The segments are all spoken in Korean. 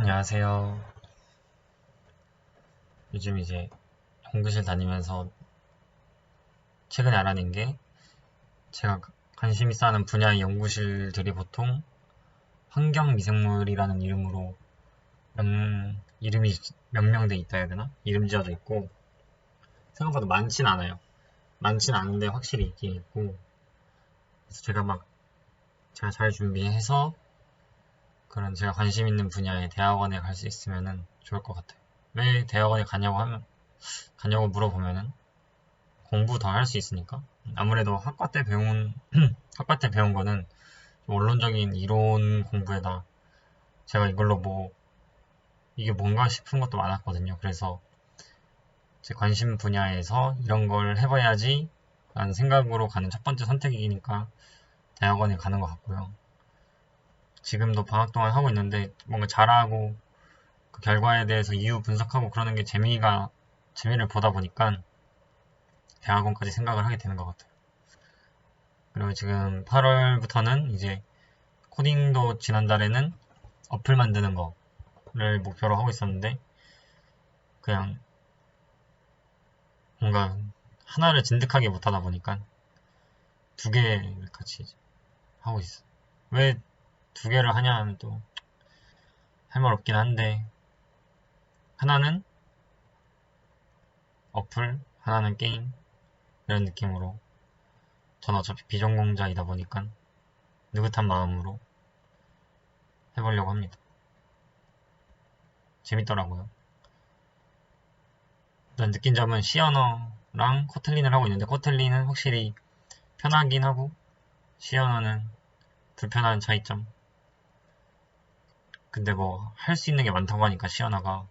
안녕하세요. 요즘 이제 연구실 다니면서 최근에 알아낸 게 제가 관심 있어 하는 분야의 연구실들이 보통 환경 미생물이라는 이름으로 명, 이름이 명명돼 있다 해야 되나? 이름 지어져 있고 생각보다 많진 않아요. 많진 않은데 확실히 있긴 있고 그래서 제가 막 제가 잘 준비해서 그런 제가 관심 있는 분야의 대학원에 갈 수 있으면은 좋을 것 같아요. 왜 대학원에 가냐고 하면, 가냐고 물어보면은 공부 더 할 수 있으니까. 아무래도 학과 때 배운, 학과 때 배운 거는 좀 원론적인 이론 공부에다 제가 이걸로 뭐, 이게 뭔가 싶은 것도 많았거든요. 그래서 제 관심 분야에서 이런 걸 해봐야지 라는 생각으로 가는 첫 번째 선택이니까 대학원에 가는 것 같고요. 지금도 방학 동안 하고 있는데 뭔가 잘하고 그 결과에 대해서 이유 분석하고 그러는 게 재미가 재미를 보다 보니까 대학원까지 생각을 하게 되는 것 같아요. 그리고 지금 8월부터는 이제 코딩도 지난달에는 어플 만드는 거를 목표로 하고 있었는데 그냥 뭔가 하나를 진득하게 못하다 보니까 두 개를 같이 하고 있어. 왜 두 개를 하냐 하면 또 할 말 없긴 한데 하나는 어플, 하나는 게임 이런 느낌으로 전 어차피 비전공자이다 보니까 느긋한 마음으로 해보려고 합니다. 재밌더라고요. 일단 느낀 점은 언어랑 코틀린을 하고 있는데 코틀린은 확실히 편하긴 하고 언어는 불편한 차이점. 근데 뭐 할 수 있는 게 많다고 하니까 언어가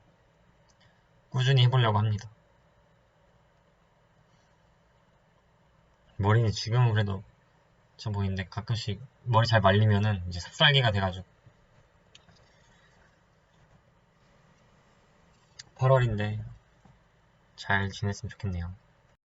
꾸준히 해보려고 합니다. 머리는 지금은 그래도 저 보이는데 가끔씩 머리 잘 말리면은 이제 삽살개가 돼가지고 8월인데 잘 지냈으면 좋겠네요.